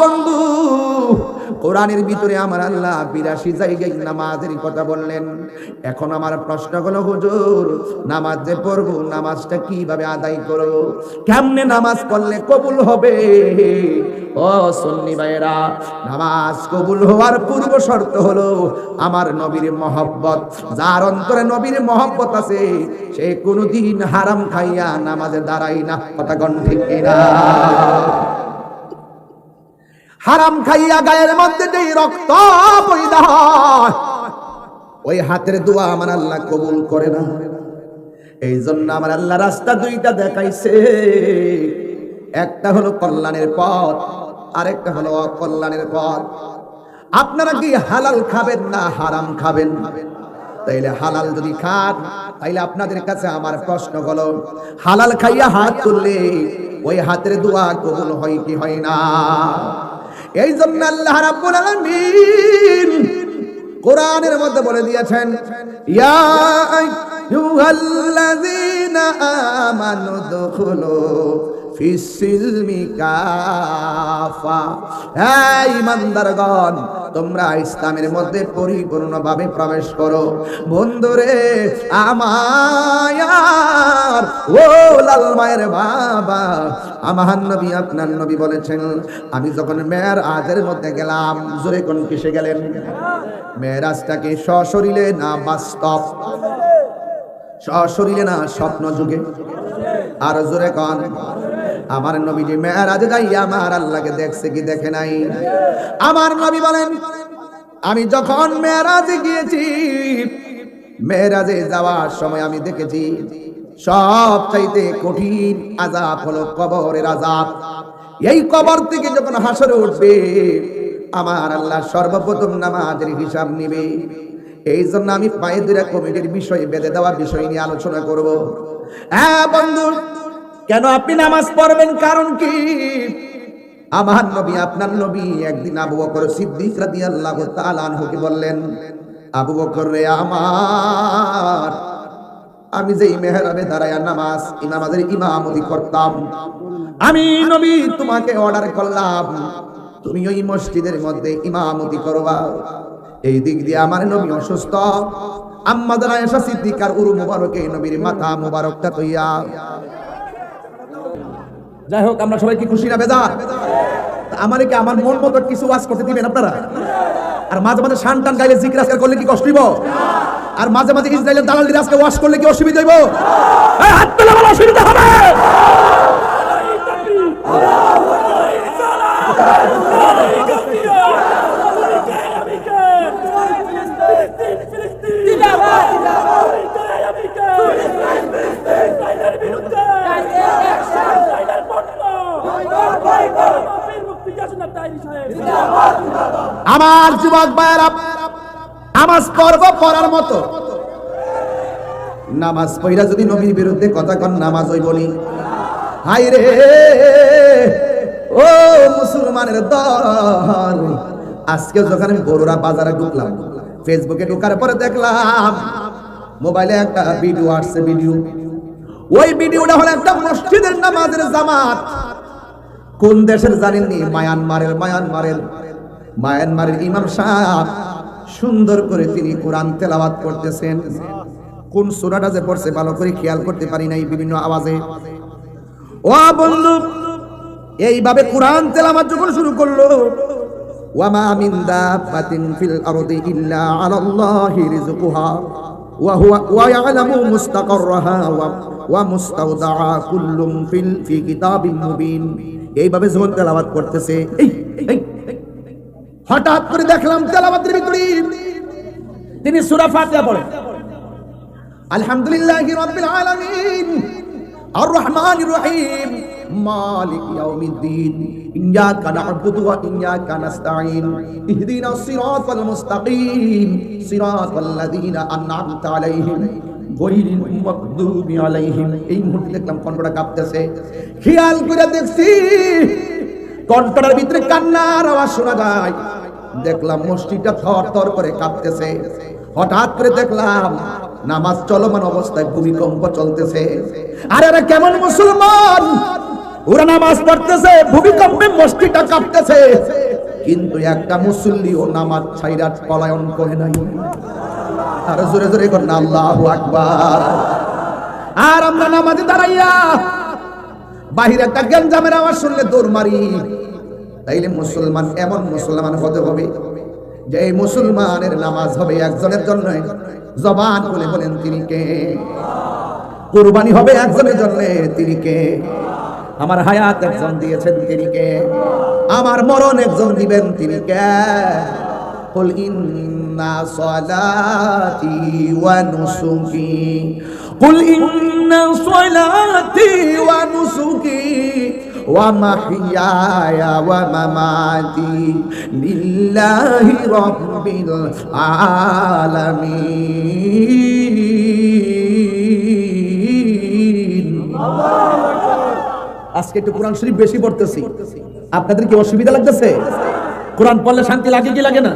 বন্ধু, কোরআনের ভিতরে আমার আল্লাহ বিরাশি জায়গায় নামাজের কথা বললেন। এখন আমার প্রশ্ন হলো, হুজুর, নামাজ যে পড়ব, নামাজটা কীভাবে আদায় করব? কেমনে নামাজ পড়লে কবুল হবে? ও সন্নি ভাইয়েরা, নামাজ কবুল হওয়ার পূর্ব শর্ত হলো আমার নবীর মহব্বত। যার অন্তরে নবীর মহব্বত আছে, সে কোনোদিন হারাম খাইয়া নামাজে দাঁড়াই না। কথা ঠিক কিনা? হারাম খাইয়া গায়ের মধ্যে যেই রক্ত হয়। ওই হাতের দোয়া আমার আল্লাহ কবুল করে না। এই জন্য আমার আল্লাহ রাস্তা দুইটা দেখাইছে। একটা হলো কল্যাণের পথ, আরেকটা হলো অকল্যাণের পথ। আপনারা কি হালাল খাবেন না হারাম খাবেন? তাইলে হালাল যদি খান, তাইলে আপনাদের কাছে আমার প্রশ্ন হলো, হালাল খাইয়া হাত তুললে ওই হাতের দোয়া কবুল হয় কি হয় না? এই জন্য আল্লাহ রাব্বুল আলামিন কোরআনের মধ্যে বলে দিয়েছেন ইয়া আইয়ুহাল্লাযীনা আমানু দুখুলু ইমানদারগণ, তোমরা ইসলামের মধ্যে পরিপূর্ণভাবে প্রবেশ করো। বন্ধুরে আমার ও লাল মায়ের বাবা আমার নবী, আপনার নবী বলেছেন, আমি যখন মেয়ের আজের মধ্যে গেলাম, জোরে কোন কিসে গেলেন? মেয়েরাজটাকে সশরীরে না বাস্তব? সশরীরে না, স্বপ্ন যুগে। আর জোরে কন, আমার নবী যে মেয়েরাজে যাই আমার আল্লাহকে দেখছে কি দেখে নাই? আমার নবী বলেন, আমি যখন মেয়েরাজে গিয়েছি, মেয়েরাজে যাওয়ার সময় আমি দেখেছি, সব চাইতে কঠিন আজাব হলো কবরের আজাব এই কবর থেকে যখন হাসরে উঠবে, আমার আল্লাহ সর্বপ্রথম নামাজের হিসাব নিবে। এই জন্য আমি পায়ে কমিটির বিষয়ে বেঁধে দেওয়া বিষয় নিয়ে আলোচনা করব। হ্যাঁ বন্ধু, কেন আপনি নামাজ পড়বেন কারণ কি? আমার নবী, আপনার নবী একদিন আবু বকর সিদ্দিক রাদিয়াল্লাহু তাআলা আনহুকে বললেন, আবু বকর রে আমার, আমি যেই মেহরাবে দাঁড়ায়া নামাজ এই নামাজের ইমামতি করতাম, আমি নবী তোমাকে অর্ডার করলাম। তুমি ওই মসজিদের মধ্যে ইমামতি করবা। এই দিক দিয়ে আমার নবী অসুস্থ। আম্মাদার আয়েশা সিদ্দিকার উরু মুবারকে নবীর মাথা মুবারকটা তৈয়া। যাই হোক, আমরা সবাই কি খুশি না বেজার? আমারে কি আমার মন মতো কিছু ওয়াজ করতে দিবেন আপনারা? আর মাঝে মাঝে শান টান গাইলে জিকির আজকাল করলে কি কষ্ট হইব? আর মাঝে মাঝে ইসরায়েলের দালাল দিয়ে আজকে ওয়াশ করলে কি অসুবিধা হইব? এই হাত তুলে অসুবিধা হবে! আমার যুবক ভাইয়েরা, নামাজ পড়ব পড়ার মতো। নামাজ পড়া যদি নবীর বিরুদ্ধে কথা কন, নামাজ হইব নি। হাই রে, ও মুসলমানের দল। আজকে যখন আমি বড়রা বাজারে ঢুকলাম ফেসবুকে ঢোকার পরে দেখলাম, মোবাইলে একটা ভিডিও আসছে ভিডিও ওই ভিডিওটা হলো একটা মসজিদের নামাজের জামাত। কোন দেশের জানেননি? মায়ানমারের মায়ানমারের। মায়ানমারের ইমাম সাহেব সুন্দর করে তিনি কোরআন তেলাওয়াত করতেছেন। কোন সূরাটা যে পড়ছে ভালো করে খেয়াল করতে পারি নাই বিভিন্ন আওয়াজে। ও বন্ধু, এইভাবে কোরআন তেলাওয়াত যখন শুরু করল ওয়ামা মিন দাব্বাতিন ফিল আরদি ইল্লা আলাল্লাহি রিজকুহা ওয়া হুয়া ওয়া ইয়ালামু মুস্তাকাররাহা ওয়া মুস্তাওদাআ কুল্লুম ফিল ফি কিতাবিন মুবিন এইভাবে যখন তেলাওয়াত করতেছে। হঠাৎ করে দেখলাম তেলাওয়াতের ভিতরে তিনি সূরা ফাতিহা পড়েন। আলহামদুলিল্লাহি রাব্বিল আলামিন। আর রহমানির রহিম মালিক ইয়াউমিদ্দিন মুস্তাকিম, সিরাতাল লাযীনা আন'আমতা আলাইহিম গয়রিল মাগদুবি আলাইহিম। এই মুহূর্তে দেখলাম কণ্ঠটা কাঁপতেছে। খেয়াল করে দেখছি ভিতরে কান্নার আওয়াজ শোনা যায়। দেখলাম মসজিদটা থর থর করে কাঁপতেছে। হঠাৎ করে দেখলাম, নামাজ চলমান অবস্থায় ভূমিকম্প চলতেছে। আরে আরে, কেমন মুসলমান? ওরা নামাজ পড়তেছে, ভূমিকম্পে মসজিদটা কাঁপতেছে। কিন্তু একটা মুসল্লি ও নামাজ ছাইরা পলায়ন করে নাই। আর, জোরে জোরে করেন আল্লাহু আকবার। আর আমরা নামাজে দাঁড়াইয়া বাহিরে একটা গেঞ্জামের আওয়াজ শুনলে দৌড় মারি। তাইলে মুসলমান, এমন মুসলমান হতে হবে। যে এই মুসলমানের নামাজ হবে একজনের জন্য জবান বলে বলেন তিনি কে কুরবানি হবে একজনের জন্য তিনি কে আমার হায়াত একজন দিয়েছেন তিনি কে আমার মরণ একজন দিবেন তিনি কে قل إن صلاتي ونسكي قل إن صلاتي ونسكي ومحياي ومماتي لله رب العالمين আজকে একটু কোরআন শরীফ বেশি পড়তেছি আপনাদের কি অসুবিধা লাগতেছে কোরআন পড়লে শান্তি লাগে কি লাগে না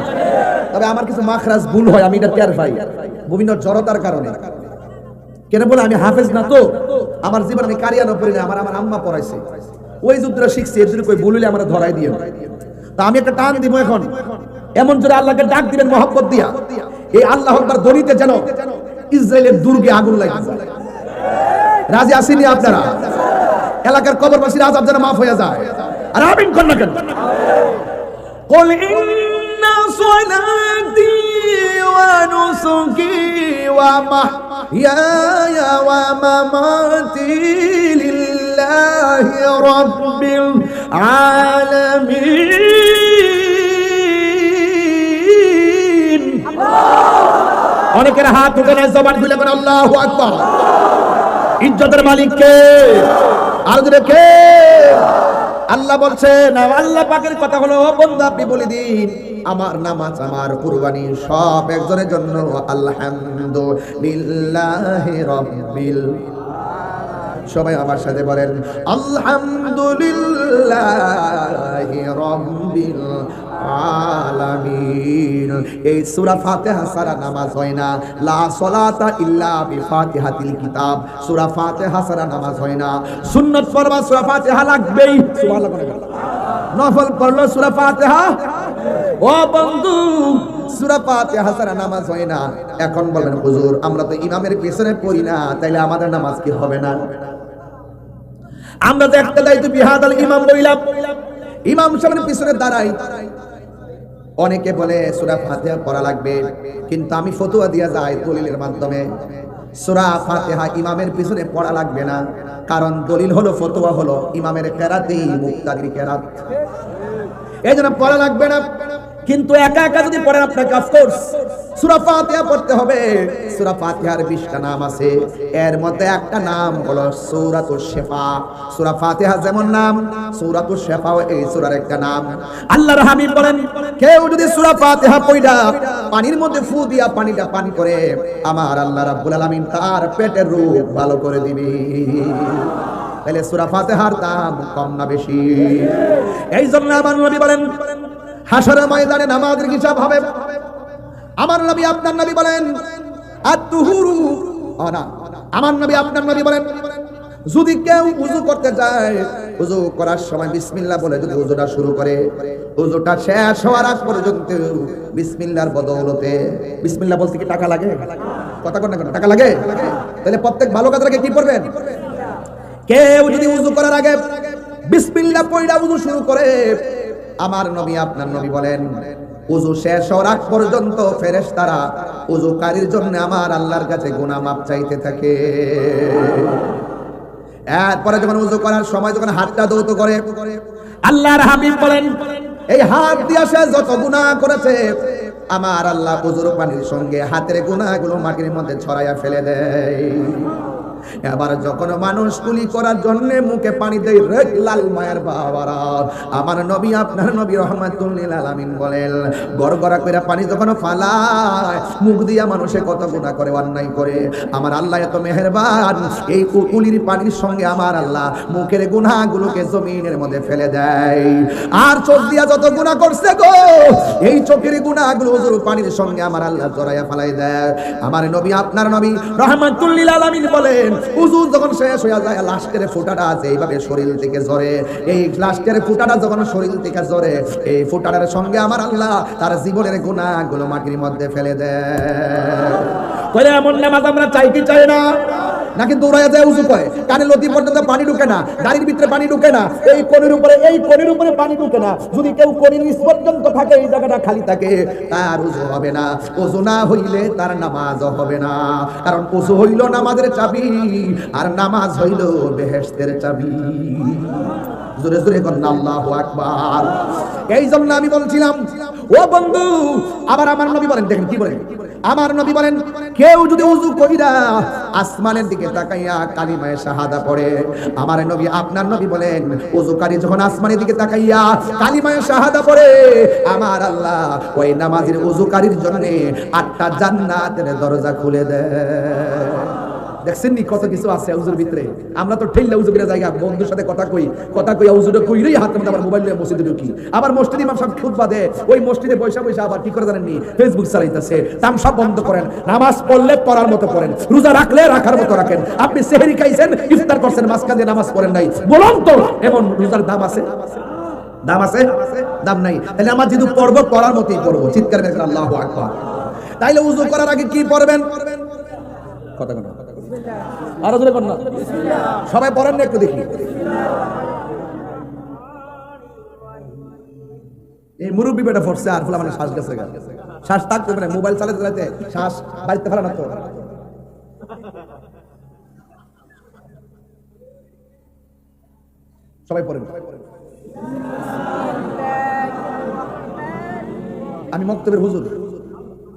তবে আমার কিছু মাখরাজ ভুল হয় আমি এটা টের পাই বিভিন্ন জড়তার কারণে কেন বলে আমি হাফেজ না তো আমার জীবন আমি কারিয়ানো পড়ি না আমার আমার আম্মা পড়াইছে ওই যুদ্ধটা শিখছি এর জন্য কই ভুল হইলে আমার ধরাই দিয়ে তা আমি একটা টান দিব এখন এমন জোরে আল্লাহকে ডাক দিবেন মহব্বত দিয়া এই আল্লাহ আকবার দলিতে যেন ইসরায়েলের দুর্গে আগুন লাগে রাজি আসেনি আপনারা এলাকার কবরবাসীর আজাব যেন মাফ হয়ে যায় আর আমিন কর না কেন قل إن صلاتي ونسكي ومحياي ومماتي لله رب العالمين অনেকের হাত উঠে নেয় জবান খুলে করে আল্লাহ আকবার ইজ্জতের মালিক কে আর দূরে কে আল্লাহ বলছেন আল্লাহ পাকের কথা হলো ও বন্ধু আপনি বলে দিন আমার নামাজ আমার কুরবানি সব একজনের জন্য আলহামদুলিল্লাহ রব্বিল সবাই আমার সাথে বলেন, আলহামদুলিল্লাহ রব্বিল আলামিন। এই সূরা ফাতিহা সারা নামাজ হয় না। লা সালাতা ইল্লা বিফাতিহাতিল কিতাব। সূরা ফাতিহা সারা নামাজ হয় না। সুন্নাত পড়বা সূরা ফাতিহা লাগবেই। সুবহানাল্লাহ নফল পড়ল সূরা ফাতিহা? ও বন্ধু, সূরা ফাতিহা সারা নামাজ হয় না। এখন বলেন, হুজুর, আমরা তো ইমামের পেছনে পড়ি না, তাইলে আমাদের নামাজ কি হবে না? আমরা তো একটা দায়িত্ব বিহাদাল ইমাম বইলাম। ইমাম সামনে পিছনে দাঁড়াই। অনেকে বলে, সুরা ফাতিহা পড়া লাগবে, কিন্তু আমি ফতুয়া দিয়া যাই দলিলের মাধ্যমে। সুরা ফাতিহা ইমামের পিছনে পড়া লাগবে না, কারণ দলিল হলো, ফতুয়া হলো ইমামের কেরাতেই মুক্তাদির কেরাত। এই জন্য পড়া লাগবে না। কিন্তু একা একা যদি পড়েন আপনাকে অফকোর্স সূরা ফাতিহা পড়তে হবে। সূরা ফাতিহার 20টা নাম আছে। এর মধ্যে একটা নাম হলো শিফা। সূরা ফাতিহা যেমন নাম শিফাও এই সূরার একটা নাম। আল্লাহর বলেন, কেউ যদি সূরা ফাতিহা পানির মধ্যে ফু দিয়া পানিটা পান করে, আমার আল্লাহ রাব্বুল আলামিন তার পেটের রোগ ভালো করে দিবে। তাহলে সূরা ফাতিহার দাম কম না বেশি। এই জন্য আমার নবী বলেন হাসরের ময়দানে নামাজের হিসাব হবে। আমার নবী, আপনার নবী বলেন আমার নবী, আপনার নবী বলেন, যদি কেউ উজু করতে যায় উজু করার সময় বিসমিল্লাহ বলে যদি উজুটা শুরু করে উজুটা শেষ হওয়ার আগ পর্যন্ত বিসমিল্লাহর বদৌলতে, বিসমিল্লাহ বলতে কি টাকা লাগে? কথা কর না কেন? টাকা লাগে? তাহলে প্রত্যেক ভালো কাজ কি করবেন? কেউ যদি উজু করার আগে বিসমিল্লাহ পয়লা উজু শুরু করে, আমার নবী, আপনার নবী বলেন উজু শেষ হওয়ার আগ পর্যন্ত ফেরেশতারা উজুকারীর জন্য আমার আল্লাহর কাছে গুনাহ মাপ চাইতে থাকে। এরপরে যখন উজু করার সময় যখন হাতটা দৌত করে, আল্লাহর হাবিব বলেন, এই হাত দিয়ে সে যত গুনাহ করেছে, আমার আল্লাহ উজুর পানির সঙ্গে হাতের গুনাহগুলো মাটির মধ্যে ছড়াইয়া ফেলে দেয়। এবার যখন মানুষ কুলি করার জন্য মুখে পানি দেয় রেখ লাল মায়ের বাবারা। আমার নবী, আপনার নবী রহমাতুল্লিল আলামিন বলেন, গড়গড়া করে পানি যখন ফালায়, মুখ দিয়া মানুষে কত গুণা করে, অন্যায় করে। আমার আল্লাহ এত মেহেরবান, এই কুলির পানির সঙ্গে আমার আল্লাহ মুখের গুনাহগুলোকে জমিনের মধ্যে ফেলে দেয়। আর চোখ দিয়া যত গুনাহ করছে গো, এই চোখের গুনাহগুলো হুজুর পানির সঙ্গে আমার আল্লাহ জড়াইয়া ফেলাই দেয়। আমার নবী, আপনার নবী রহমাতুল্লিল আলামিন বলেন উজু যখন শেষ হয়ে যায় লাস্টের ফুটাটা আছে, এইভাবে শরীর থেকে ঝরে। এই লাস্টের ফুটাটা যখন শরীর থেকে ঝরে, এই ফুটাটার সঙ্গে আমার আল্লাহ তার জীবনের গুণাগুলো মাটির মধ্যে ফেলে দেয় এমন নামাজ আমরা চাই কি চাই না। নাকি দৌড়ায় যায় উঁচু করে? কানে লতি পর্যন্ত পানি ঢুকে না, গাড়ির ভিতরে পানি ঢুকে না, এই কনির উপরে, এই কনির উপরে পানি ঢুকে না। যদি কেউ কনির নিচ পর্যন্ত থাকে, এই জায়গাটা খালি থাকে, তার উজু হবে না। উজু না হইলে তার নামাজ হবে না। কারণ উজু হইল নামাজের চাবি, আর নামাজ হইল বেহেশতের চাবি। জোরে জোরে আকবার। এই জন্য আমি বলছিলাম, ও বন্ধু, আবার আমার নবী বলেন, দেখেন কি বলেন। আমার নবী বলেন, কেউ যদি উজু কইরা আসমানের দিকে তাকাইয়া কালিমায়ে শাহাদা পড়ে, আমার নবী, আপনার নবী বলেন উজুকারী যখন আসমানের দিকে তাকাইয়া কালিমায়ে শাহাদা পড়ে, আমার আল্লাহ ওই নামাজের উজুকারীর জন্য আটটা জান্নাতের দরজা খুলে দেয়। দেখছেন কত কিছু আছে উজুর ভিতরে? আমরা তো ঠেললে উজুরের জায়গা, বন্ধুর সাথে কথা কই কথা কই উজুরে কইরেই হাতের মধ্যে আবার মোবাইল নিয়ে মসজিদে ঢুকি। আবার মসজিদ ইমাম সব খুতবা দেয়, ওই মসজিদে বৈশা বৈশা আবার কি করে জানেন নি? ফেসবুক চালাইতেছে তাম সব বন্ধ করেন, নামাজ পড়লে পড়ার মতো পড়েন রোজা রাখলে রাখার মতো রাখেন। আপনি সেহরি খাইছেন, ইফতার করছেন, মাঝখান দিয়ে নামাজ পড়েন নাই। বলুন তো, এমন রোজার দাম আছে? দাম আছে? দাম নাই। তাহলে আমার যেহেতু পড়ব, পড়ার মতোই পড়ব। চিৎকার মেরে আল্লাহ আকবার। তাইলে উজু করার আগে কি পড়বেন? কথা কথা আরও সবাই পড়েন না একটু দেখি। এই মুরব্বী বেটা আর মানে শ্বাস গেছে। শ্বাস থাকতে পারে মোবাইল চালাতে চালাতে শ্বাস বাড়িতে না তো। সবাই পড়েন। আমি মক্তবের হুজুর।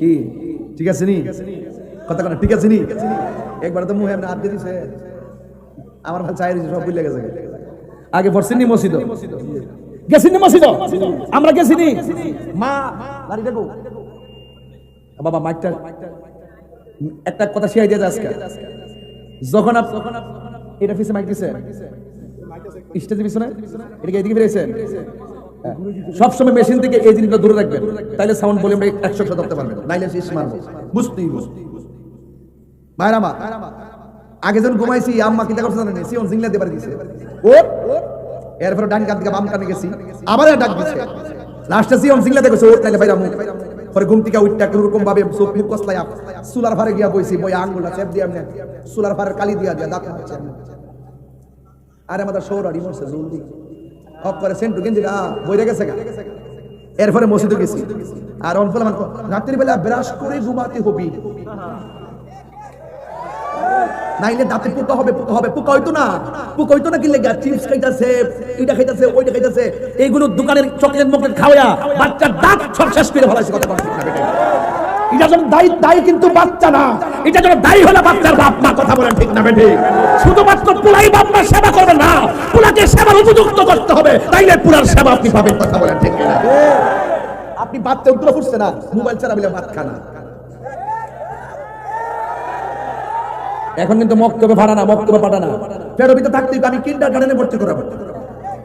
কি? ঠিক আছে নি? কথা কথা ঠিক আছে নি? একবার তো মুহে আপনি আদে দিছে। আমার ভাই চাই সব ভুলে গেছে। আগে পড়ছেন নি মসজিদ? গেছেন নি মসজিদ? আমরা গেছি নি মা লাড়ি দেখো। বাবা, মাইকটা একটা কথা শিখাই দিয়ে আজকে। যখন আপ এটা পিছে মাইক দিছে। স্টেজের পিছনে? এটা কি এদিকে ফিরেছেন সবসময় মেশিন থেকে এই জিনিসটা দূরে রাখবেন তাইলে সাউন্ড ভলিউম একশো ধরতে পারবেন নাইলে শেষ মারবো বুঝতেই বুঝতে মায়েরা আগে যখন ঘুমাইছি আম্মা জানেন সিংলা দিয়ে দিছে। ও এরপরে ডান কান থেকে বাম কানে গেছি। আবার ডাক দিছে। লাস্টে সিংলা দেখেছে ও পরে ঘুম থেকে উঠটা এরকম ভাবে গিয়া বইছি বই আঙ্গুলটা চেপ দিয়ে ফারের কালি দিয়া দিয়া দাঁত আরে আমাদের জলদি। এরপরে মসজিদে গেছি। আর অনফল রাত্রি বেলা ব্রাশ করে ঘুমাতে হবি। নাইলে দাঁতে পোকা হবে পোকা হবে, পোকা হইতো না। পোকা হইতো না কি লেগা? চিপস খাইতাছে, এটা খাইতাছে, ওইটা খাইতাছে। এইগুলো দোকানের চকলেট মকলেট খাওয়া, বাচ্চার দাঁত সব শেষ করে ফেলাইছে, কথা এটা যেন দায়ী দায়ী কিন্তু বাচ্চা না। এটা যেন দায়ী হলে বাচ্চার বাপ মা, কথা বলেন ঠিক না বেঠে? শুধুমাত্র পুলাই বাপ মা সেবা করবে না, পুলাকে সেবার উপযুক্ত করতে হবে, তাইলে পুরার সেবা আপনি পাবেন, কথা বলেন ঠিক না। আপনি বাচ্চা উত্তর ফুটছে না, মোবাইল ছাড়া বলে ভাত খানা এখন কিন্তু মক্তবে ভাড়া না, মক্তবে পাঠা না ফেরবিতে থাকতে আমি কিন্ডার গার্ডেনে ভর্তি করাবো।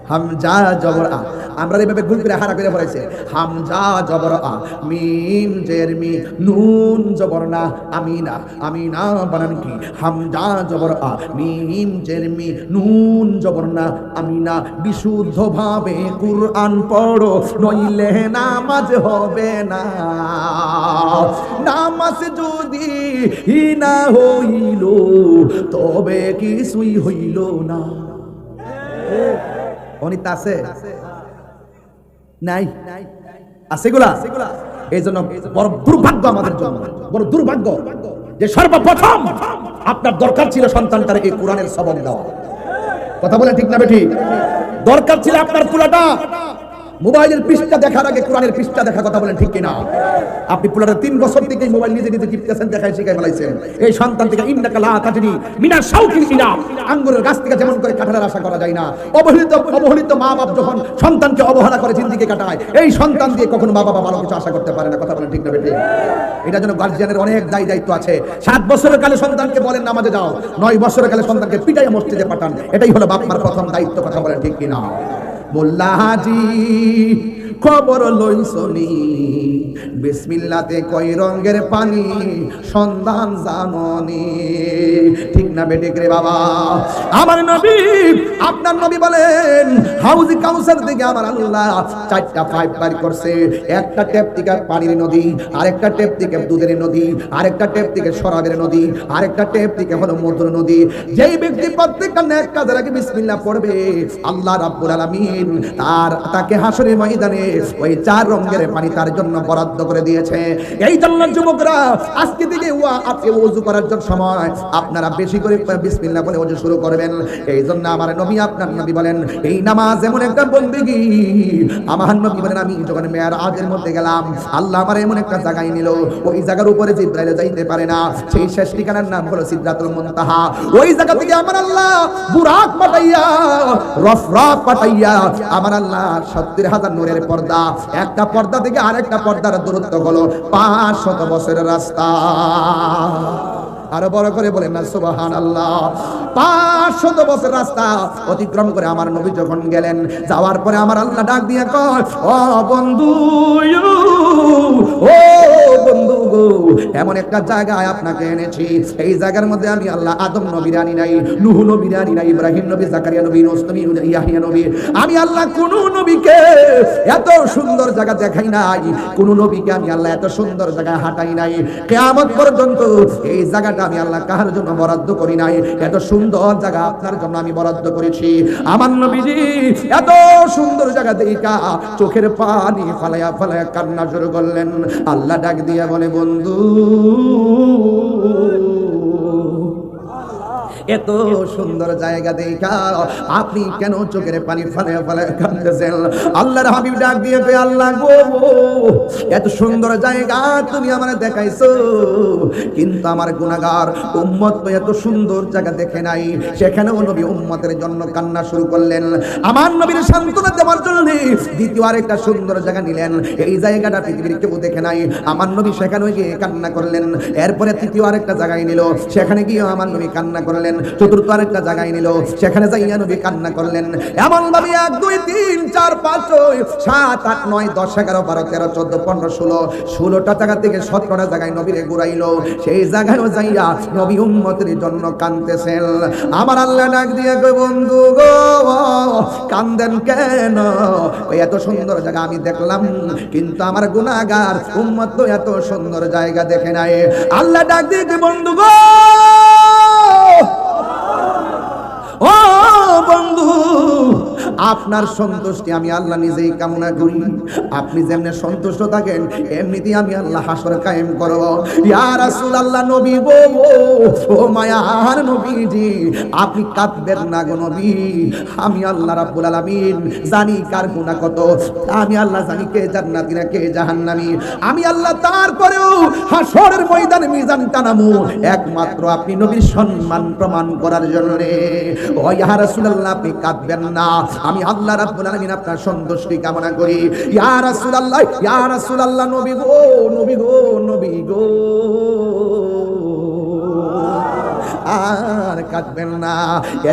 হামজা জবর আ। আমরা এইভাবে গুল করে হারা করে পড়াইছে, হামজা জবর আ। মিম, জের, মি, নুন জবর না, আমিনা আমিনা বানান কি? হামজা জবর আ। মিম, জের, মি, নুন জবর না, আমিনা। বিশুদ্ধ ভাবে কুরআন পড়ো, নইলে নামাজ হবে না। নামাজ যদি না হইল, তবে কিছুই হইল না। আছে? নাই? আছে গুলা? এই জন্য বড় দুর্ভাগ্য আমাদের জন্য। বড় দুর্ভাগ্য যে সর্বপ্রথম আপনার দরকার ছিল সন্তানটার এই কোরআনের সবক দেওয়া। কথা বলে ঠিক না বেঠি? দরকার ছিল আপনার পুলাটা মোবাইলের পৃষ্ঠা দেখার আগে কোরআনের পৃষ্ঠা দেখা কথা বলেন, ঠিক কিনা? আপনি পুলারে তিন বছর থেকে মোবাইল নিজে নিজে টিপতেছেন, দেখায় শিখাই ফেলাইছেন। এই সন্তান থেকে ইন্নাকা লা তাজনি মিনা শাউকিল ইনা আঙ্গুরের গাছ থেকে যেমন করে কাঁঠালের আশা করা যায় না, অবহেলিত অবহেলিত মা বাপ যখন সন্তানকে অবহেলা করে জিন্দিকে কাটায়, এই সন্তান দিয়ে কখনো মা বাবা ভালো কিছু আশা করতে পারে না, কথা বলেন ঠিক না বেটে এটা জন্য গার্জিয়ানের অনেক দায়ী দায়িত্ব আছে। সাত বছরের কালে সন্তানকে বলেন, নামাজে যাও। নয় বছরের কালে সন্তানকে পিটাইয়া মসজিদে পাঠান। এটাই হলো বাপ মার প্রথম দায়িত্ব, কথা বলেন ঠিক কিনা? মোল্লাহাজি খবর লই শুনি। বিসমিল্লাতে কই রঙের পানি, সন্ধান জাননি। ঠিক না বেটিক রে বাবা? আমার নবী, আপনার নবী বলেন, হাউজি কাউসার থেকে আমার আল্লাহ চারটা পাইপ পার করছে। একটা টেপ থেকে পানির নদী, আরেকটা টেপ থেকে দুধের নদী, আরেকটা টেপ থেকে শরাবের নদী, আরেকটা টেপ থেকে হলো মধুর নদী। যেই ব্যক্তি প্রত্যেকটা নেক কাজের আগে বিসমিল্লাহ পড়বে, আল্লাহ রাব্বুল আলামিন তার, তাকে হাসরের ময়দানে ওই চার রঙের পানি তার জন্য বরাদ্দ করে দিয়েছে। এই জন্য যুবকরা, আজকে থেকে ওয়া করার জন্য সময়। আপনারা বেশি করে বিসমিল্লাহ বলে ওযু শুরু করবেন। এই জন্য আমার নবী, আপনার নবী বলেন, এই নামাজ এমন একটা বন্দেগী। আমার নবী বলেন, আমি যখন মেয়ারাজের মধ্যে গেলাম, আল্লাহ আমার এমন একটা জায়গায় নিল। ওই জায়গার উপরে জিব্রাইল যাইতে পারে না। সেই শেষ ঠিকানার নাম হলো সিদরাতুল মুনতাহা। ওই জায়গা থেকে আমার আল্লাহ বুরাক পাঠাইয়া, রফরাক পাঠাইয়া, আমার আল্লাহ সত্তর হাজার নূরের পর্দা, একটা পর্দা থেকে আরেকটা পর্দার দূরত্ব হলো পাঁচ শত বছরের রাস্তা। আরও বড় করে বলেন না সুবাহান আল্লাহ পাঁচশত বছর রাস্তা অতিক্রম করে আমার নবী যখন গেলেন, যাওয়ার পরে আমার আল্লাহ ডাক দিয়ে কয়, ও বন্ধু, ও এমন একটা জায়গায় আপনাকে এনেছি। এই জায়গার মধ্যে আমি আল্লাহ আদম নবীর আনি নাই, নুহ নবীর আনি নাই, ইব্রাহিম নবী, জাকারিয়া নবী নোস নবী, ইয়াহিয়া নবী। আমি আল্লাহ কোন নবীকে এত সুন্দর জায়গা দেখাই নাই। কোন নবীকে আমি আল্লাহ এত সুন্দর জায়গায় হাঁটাই নাই। কেয়ামত পর্যন্ত এই জায়গাটা আমি আল্লাহ কাহার জন্য বরাদ্দ করি নাই। এত সুন্দর জায়গা আপনার জন্য আমি বরাদ্দ করেছি। আমার নবীজি এত সুন্দর জায়গা দেখা, চোখের পানি ফালাইয়া ফালাইয়া কান্না শুরু করলেন। আল্লাহ ডাক দিয়া বলে, বন্ধু Oh এত সুন্দর জায়গা দেখা। আপনি কেন চোখের পানি ফালে ফালে কাঁদতেছেন? আল্লাহর হাবিব ডাক দিয়ে আল্লাহ গো, এত সুন্দর জায়গা তুমি আমার দেখাইছো। কিন্তু আমার গুনাহগার উম্মত তো এত সুন্দর জায়গা দেখে নাই। সেখানেও নবী উম্মতের জন্য কান্না শুরু করলেন। আমার নবীর সান্ত্বনা দেওয়ার জন্য দ্বিতীয় আরেকটা সুন্দর জায়গা নিলেন। এই জায়গাটা পৃথিবীর কেউ দেখে নাই। আমার নবী সেখানে গিয়ে কান্না করলেন। এরপরে তৃতীয় আরেকটা জায়গায় নিল। সেখানে গিয়ে আমার নবী কান্না করলেন। চতুর্থ আরেকটা জায়গায় নিল। সেখানে যাইয়া নবী কান্না করলেন। এমন ভাবে এক, দুই, তিন, চার, পাঁচ সাত, আট, নয়, দশ, এগারো, বারো, তেরো, চোদ্দ, পনেরো, ষোলো, ষোলোটা জায়গা থেকে সতেরোটা জায়গায় নবীরে ঘুরাইলো। সেই জায়গায়ও যাইয়া নবী উম্মতের জন্য কানতেছেন আমার আল্লাহ ডাক দিয়ে গো বন্ধু গো, কান্দেন কেন? ওই এত সুন্দর জায়গা আমি দেখলাম, কিন্তু আমার গুনাহগার উম্মত এত সুন্দর জায়গা দেখে নাই। আল্লাহ ডাক দিয়ে বন্ধু গো ও বন্ধু আপনার সন্তুষ্টি আমি আল্লাহ নিজেই কামনা করি। আপনি যেমনি সন্তুষ্ট থাকেন, এমনিতেই আমি আল্লাহ হাসর কায়েম করব। ইয়া রাসূলুল্লাহ নবী গো, ও মায়ার নবীজি, আপনি কাঁদবেন না গো নবী। আমি আল্লাহ রাব্বুল আলামিন জানি কার গুনাহ কত। আমি আল্লাহ জানি কে জান্নাতি, না কে জাহান্নামী। আমি আল্লাহ তারপরেও হাসরের ময়দানে মিজান টানামু। একমাত্র আপনি নবীর সম্মান প্রমাণ করার জন্য। ও ইয়া রাসূলুল্লাহ, আপনি কাঁদবেন না। আমি আল্লাহ রাব্বুল আলামিন আপনার সন্তুষ্টি কামনা করি। ইয়া রাসূলুল্লাহ ইয়া রাসূলুল্লাহ, নবী গো নবী গো নবী গো। আর কাটবেন না,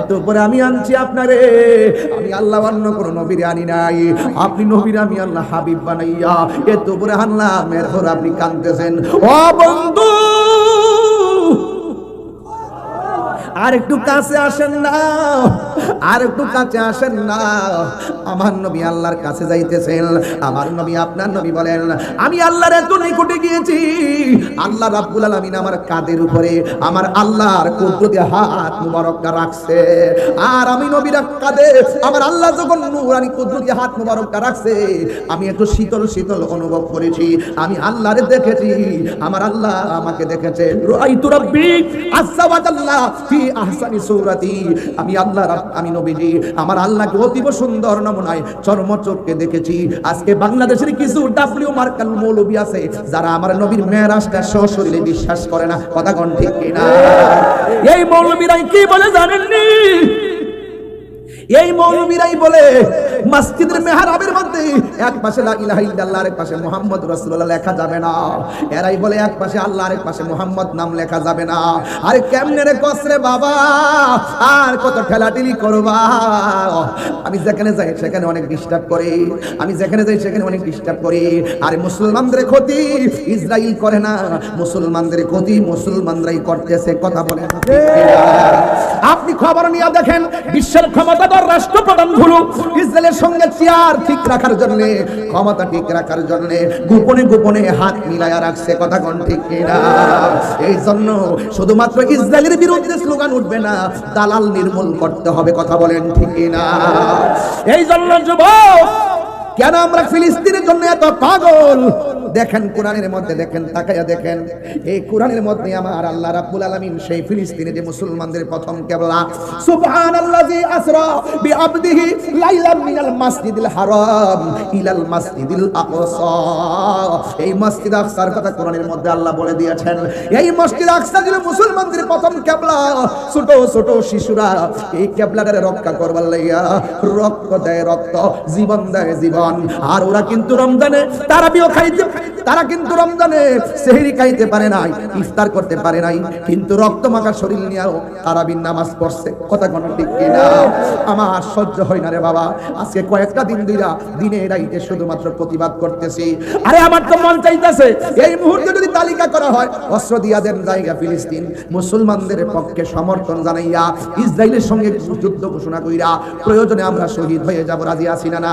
এত পরে আমি আনছি আপনারে। আমি আল্লাহ অন্য কোন নবীরে আনি নাই। আপনি নবীর আমি আল্লাহ হাবিব বানাইয়া এত পরে আনলাম, এরপর আপনি কাঁদতেছেন। ও বন্ধু! আর একটু কাছে আসেন না। আর একটু কাছে আসেন না। আমার নবী আল্লাহর কাছে যাইতেছেন। আমার নবী আপনার নবী বলেন, আমি আল্লাহর এত নিকটে গিয়েছি। আল্লাহ রাব্বুল আলামিন আমার কাদের উপরে, আমার আল্লাহর কুদরতি হাত মুবারকটা রাখছে। আর আমি নবীরা কাঁদে আমার আল্লাহ যখন নুরানি কুদরতি হাত মুবারকটা রাখছে, আমি একটু শীতল শীতল অনুভব করেছি। আমি আল্লাহরে দেখেছি। আমার আল্লাহ আমাকে দেখেছে। রাইতু রাব্বি আজ্জা ওয়া ফি আহসানি আল্লাহ আমি নবীজি। আমার আল্লাহকে অতীব সুন্দর দেখেছি। আজকে বাংলাদেশের কিছু ডাব্লিউ মার্কাল মৌলবী আছে, যারা আমার নবীর মেরাজটা সশরীরে বিশ্বাস করে না। কথা ঠিক কিনা? এই মৌলবীরাই কি বলে জানেননি? এই মৌলবীরাই বলে, মসজিদের মেহরাবের মধ্যে এক পাশে লা ইলাহা ইল্লাল্লাহ এক পাশে মুহাম্মদ রাসূলুল্লাহ লেখা যাবে না। এরাই বলে, এক পাশে আল্লাহ এক পাশে মুহাম্মদ নাম লেখা যাবে না। আরে কেমনে রে কসরে বাবা, আর কত ঠেলাঠেলি করবা? আমি যেখানে যাই, সেখানে অনেক ডিস্টার্ব করে। আমি যেখানে যাই, সেখানে অনেক ডিস্টার্ব করে। আরে মুসলমানদের ক্ষতি ইসরায়েল করে না। মুসলমানদের ক্ষতি মুসলমানরাই করতেছে, কথা বলে আপনি খবর নিয়ে দেখেন, বিশ্বের ক্ষমতাধর রাষ্ট্রপ্রধানগুলো ইসরায়েলের সঙ্গে চেয়ার ঠিক রাখার জন্য, ক্ষমতা ঠিক রাখার জন্য গোপনে গোপনে হাত মিলায়া রাখছে, কথা কোন ঠিক কিনা? এই জন্য শুধুমাত্র ইসরায়েলের বিরুদ্ধে স্লোগান উঠবে না, দালাল নির্মূল করতে হবে, কথা বলেন ঠিক কিনা? এই জন্য যুবক কেন আমরা ফিলিস্তিনের জন্য এত পাগল? দেখেন কোরআনের মধ্যে, দেখেন তাকাইয়া দেখেন। এই কোরআনের মধ্যে আমার আল্লাহ রাব্বুল আলামিন সেই ফিলিস্তিনে যে মুসলমানদের প্রথম কেবলা, সুবহানাল্লাযী আসরা বিআবদিহি লাইলাম মিনাল মাসজিদিল হারাম ইলাল মাসজিদিল আকসা। এই মসজিদ আকসার কথা কোরআনের মধ্যে আল্লাহ বলে দিয়েছেন। এই মসজিদ আকসা ছিল মুসলমানদের প্রথম কেবলা। ছোট ছোট শিশুরা এই কেবলাটারে রক্ষা করবার লাইয়া রক্ত দেয় রক্ত, জীবন দেয় জীবন। আর ওরা কিন্তু রমজানে তারাবিও খাইতে তারা কিন্তু রমজানে সেহরি খাইতে পারে নাই, ইফতার করতে পারে নাই, কিন্তু রক্ত মাখা শরীর নিয়েও তারাবির নামাজ পড়ছে। কথা কোনো ঠিক কিনা? আমার সহ্য হয় না রে বাবা। আজকে কয়েকটা দিন দুইরা দিনে রাইতে শুধুমাত্র প্রতিবাদ করতেছি। আরে আমার তো মন চাইতেছে, এই মুহূর্তে যদি তালিকা করা হয়, অস্ত্র দিয়া দেন জায়গা ফিলিস্তিন। মুসলমানদের পক্ষে সমর্থন জানাইয়া ইসরায়েলের সঙ্গে যুদ্ধ ঘোষণা কইরা প্রয়োজনে আমরা শহীদ হয়ে যাব। রাজি আছি না না?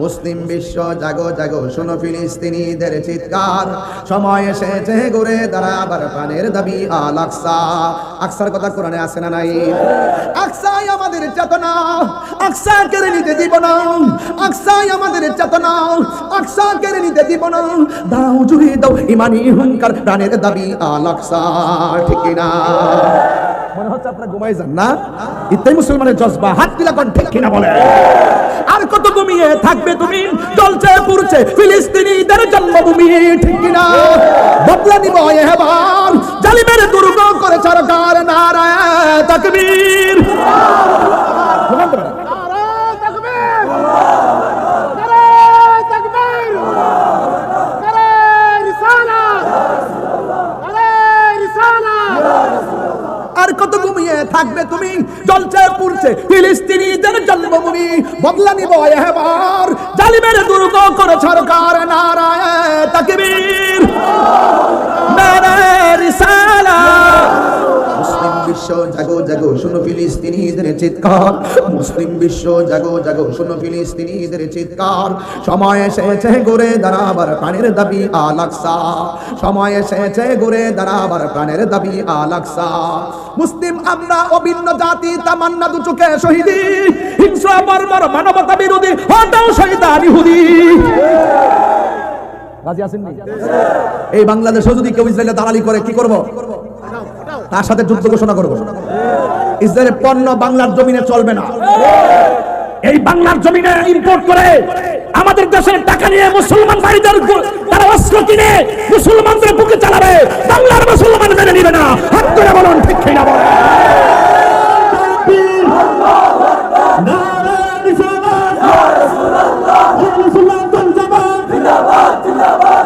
মুসলিম বিশ্ব, জাগো জাগো, শুনো ফিলিস্তিনিদের চিৎকার। সময় এসেছে ঘুরে দাঁড়াবার প্রাণের দাবি আলাকসা আকসার কথা কোরআনে আসে না নাই? আকসাই আমাদের চেতনা, আকসা কেড়ে নিতে দিব না। আকসাই আমাদের চেতনা, আকসা কেড়ে নিতে দিব না। দাও, জুড়ে দাও, ইমানি হুঙ্কার, প্রাণের দাবি আলাকসা ঠিক না হচ্ছে আপনারা ঘুমাই যান না ইত্যাদি মুসলমানের জজবা হাত দিলা কোন ঠিক কিনা বলে। আর কত ঘুমিয়ে থাকবে তুমি? চলছে পুরছে ফিলিস্তিনিদের জন্মভূমি ঠিক কিনা? বদলা নিব এবার। জালিমের দুর্গ করে সরকার নারায় তাকবীর। আর কত থাকবে তুমি, জলছে পুরছে ফিলিস্তিনিদের জন্মভূমি। বদলা নিব এবার। জালিমের দুর্গ করে সরকার নারায় তাকবীর। নারায় মুসলিম বিশ্ব জাগো জাগো, শুনো ফিলিস্তিনিদের চিৎকার। মুসলিম বিশ্ব জাগো জাগো, শুনো ফিলিস্তিনিদের চিৎকার। সময় এসেছে ঘুরে দাঁড়াবার প্রাণের দাবি আলাকসা সময় এসেছে ঘুরে দাঁড়াবার প্রাণের দাবি আলাকসা মুসলিম, আমরা অভিন্ন জাতি, তামান্না দু চোখে শহীদি। হিংস্র, বর্বর, মানবতা বিরোধী হটাও শহীদান ইহুদি। এই বাংলাদেশে যদি কেউ ইসরায়েলে দালালি করে, কি করব? তার সাথে যুদ্ধ ঘোষণা করব। ইসরায়েলের পণ্য বাংলার জমিনে চলবে না। এই বাংলার জমিনে ইম্পোর্ট করে আমাদের দেশের টাকা নিয়ে মুসলমান ভাইদের তারা অস্ত্র কিনে মুসলমানদের বুকে চালাবে। বাংলার মুসলমান মেনে নিবে না। হাত করে বলুন, ঠিক কিনা বলেন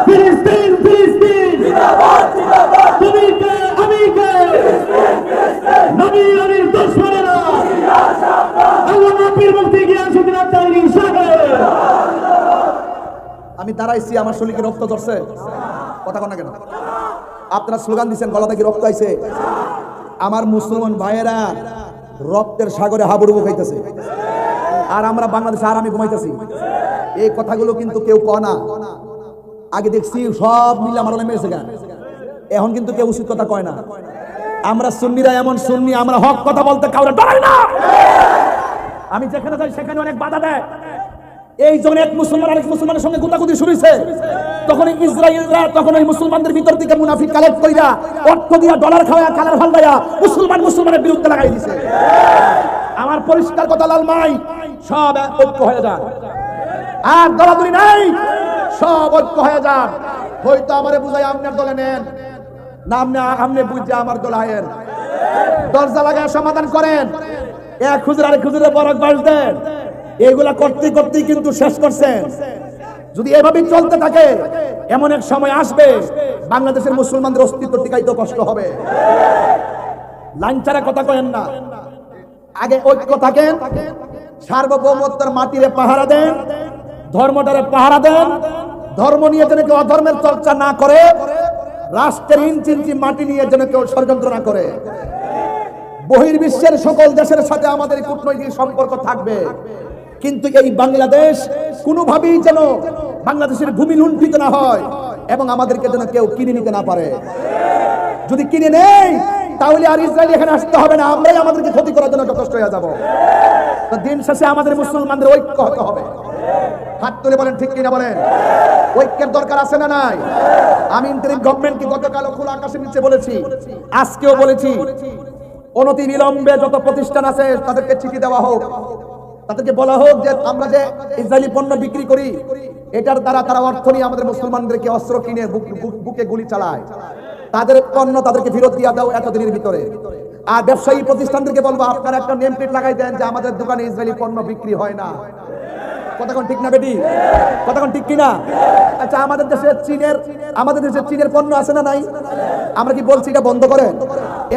ফিলিস্তিন ফিলিস্তিন তুমি কে আমি কে নবী নবীর দুশ্মনেরা আল্লাহ নবীর মুক্তি গিয়া সুদিনা তাইরি সাহেব আমি দাঁড়াইছি, আমার শরীরকে রক্ত ধরছে কথা কন কেন? আপনারা স্লোগান দিচ্ছেন গলা থেকে রক্ত আইছে। আমার মুসলমান ভাইয়েরা রক্তের সাগরে হাবুডুবু খাইতেছে। আর আমরা বাংলাদেশে আর আমি ঘুমাইতেছি। এই কথাগুলো কিন্তু কেউ কয় না। আগে দেখছি সব মিলে আমার মেরেছে কেন এখন কিন্তু কেউ উচিত কথা কয় না। আমরা সুন্নিরা এমন সুন্নি, আমরা হক কথা বলতে কাউরে ডরাই না। আমি যেখানে যাই, সেখানে অনেক বাধা দেয়। এই যখন এক মুসলমান আরেক মুসলমানের সঙ্গে গুতাগুতি হয়েছে তখন ইসরায়েলরা তখন ওই মুসলমানদের ভিতর থেকে মুনাফিক কালেক্ট কইরা অর্থ দিয়া ডলার খাওয়া কালার মুসলমান মুসলমানের বিরুদ্ধে লাগাই দিছে। আমার পরিষ্কার কথা, লাল মাই, সব ঐক্য হয়ে যান। আর দলাদলি নাই, সব ঐক্য হয়ে যান। হয়তো আমারে বুঝাই আপনার দলে নেন। না আপনি আপনি বুঝছে আমার দলায়ের দরজা লাগায় সমাধান করেন। এক খুচরা আরেক খুচরা বরক বাস দেন। এইগুলা করতে করতেই কিন্তু শেষ করছেন যদি এভাবেই চলতে থাকে, এমন এক সময় আসবে, বাংলাদেশের মুসলমানদের অস্তিত্ব টিকাইতে কষ্ট হবে। লাইন কথা কয়েন না। আগে ঐক্য থাকেন, সার্বভৌমত্বের মাটিরে পাহারা দেন, ধর্মটারে পাহারা দেন, ধর্ম নিয়ে যেন কেউ অধর্মের চর্চা না করে, রাষ্ট্রের ইঞ্চি মাটি নিয়ে যেন কেউ ষড়যন্ত্র না করে। বহির্বিশ্বের সকল দেশের সাথে আমাদের কূটনৈতিক সম্পর্ক থাকবে। কিন্তু এই বাংলাদেশ কোনোভাবেই যেন বাংলাদেশের ভূমি লুণ্ঠিত না হয় এবং আমাদেরকে যেন কেউ কিনে নিতে না পারে। যদি কিনে নেই, তাহলে আর ইসরায়েল এখানে আসতে হবে না। আমরাই আমাদেরকে ক্ষতি করার জন্য যথেষ্ট হয়ে যাব। দিন শেষে আমাদের মুসলমানদের ঐক্য হতে হবে। হাত তুলে বলেন, ঠিক কিনা বলেন? ঐক্যের দরকার আছে না নাই? আমি ইন্টারিম গভর্নমেন্টকে গতকাল খোলা আকাশের নিচে বলেছি, আজকেও বলেছি অনতি বিলম্বে যত প্রতিষ্ঠান আছে তাদেরকে চিঠি দেওয়া হোক। তাদেরকে বলা হোক যে আমরা যে ইসরায়েলি পণ্য বিক্রি করি, এটার দ্বারা তারা অর্থ নিয়ে আমাদের মুসলমানদেরকে অস্ত্র কিনে বুক- গুলি চালায়। তাদের পণ্য তাদেরকে ফেরত দিয়ে দাও এতদিনের ভিতরে। আর ব্যবসায়ী প্রতিষ্ঠানদেরকে বলব, আপনারা একটা নেমপ্লেট লাগাই দেন যে আমাদের দোকানে ইসরায়েলি পণ্য বিক্রি হয় না। কতক্ষণ ঠিক না বেটি? কতক্ষণ ঠিক কিনা? আচ্ছা আমাদের দেশে চীনের আমাদের দেশে চীনের পণ্য আছে না নাই? আমরা কি বলছি এটা বন্ধ করেন?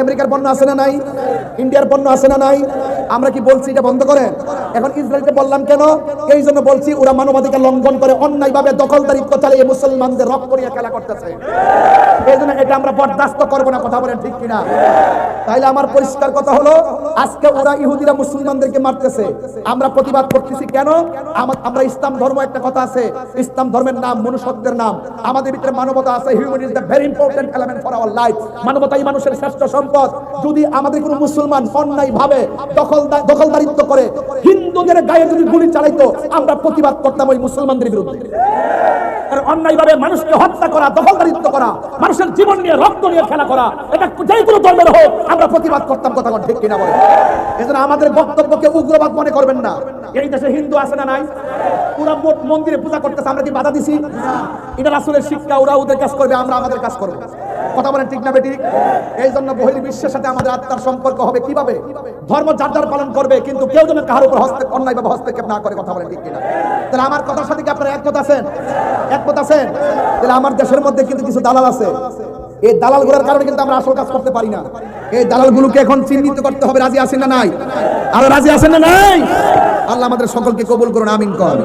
আমেরিকার পণ্য আছে না নাই? ইন্ডিয়ার পণ্য আছে না নাই? আমরা কি বলছি এটা বন্ধ করেন? এখন ইসরায়েলকে বললাম কেন? এই জন্য বলছি ওরা মানবাধিকার লঙ্ঘন করে, অন্যায়ভাবে দখলদারিত্ব চালিয়ে মুসলমানদের রক্ত নিয়ে খেলা করতেছে। এই জন্য এটা আমরা বরদাস্ত করব না, কথা বলেন ঠিক কিনা? তাইলে আমার পরিষ্কার কথা হলো, আজকে ওরা ইহুদিরা মুসলমানদেরকে মারতেছে। আমরা প্রতিবাদ করতেছি কেন? আমা- আমরা ইসলাম ধর্ম একটা কথা আছে। ইসলাম ধর্মের নাম মনুষ্যত্বের নাম। আমাদের ভিতরে মানবতা আছে। Human is the very important element for our life মানবতাই মানুষের শ্রেষ্ঠ সম্পদ। যদি আমাদের কোনো মুসলমান অন্যায় ভাবে দখল দখলদারিত্ব করে, হিন্দুদের গায়ে যদি গুলি চালাইতো, আমরা প্রতিবাদ করতাম ওই মুসলমানদের বিরুদ্ধে। অন্যায়ভাবে মানুষকে হত্যা করা, দখলদারিত্ব করা, মানুষের জীবন নিয়ে রক্ত নিয়ে খেলা করা, এটা যে কোনো ধর্মের হোক, আমরা প্রতিবাদ করতাম কথা ঠিক কিনা বলে এজন্য আমাদের বক্তব্যকে উগ্রবাদ মনে করবেন না। এই দেশে হিন্দু আছে না নাই? পুরা মোট মন্দিরে পূজা করতেছে, আমরা কি বাধা দিছি? এটা রাসূলের শিক্ষা, ওরা ওদের কাজ করবে, আমরা আমাদের কাজ করব। কথা বলেন ঠিক না বেঠিক এই জন্য সাথে আমাদের আত্মার সম্পর্ক হবে কীভাবে? ধর্ম যার পালন করবে, কিন্তু কেউ যেন কাহার উপর হস্তে অন্যায়ভাবে হস্তক্ষেপ না করে, কথা বলেন ঠিক তাহলে আমার কথার সাথে কি আপনারা একমত আছেন? একমত আছেন? তাহলে আমার দেশের মধ্যে কিন্তু কিছু দালাল আছে। এই দালালগুলোর কারণে কিন্তু আমরা আসল কাজ করতে পারি না। এই দালালগুলোকে এখন চিহ্নিত করতে হবে, রাজি আছেন না নাই? আরও রাজি আছেন না নাই? আল্লাহ আমাদের সকলকে কবুল করুন, আমিন কর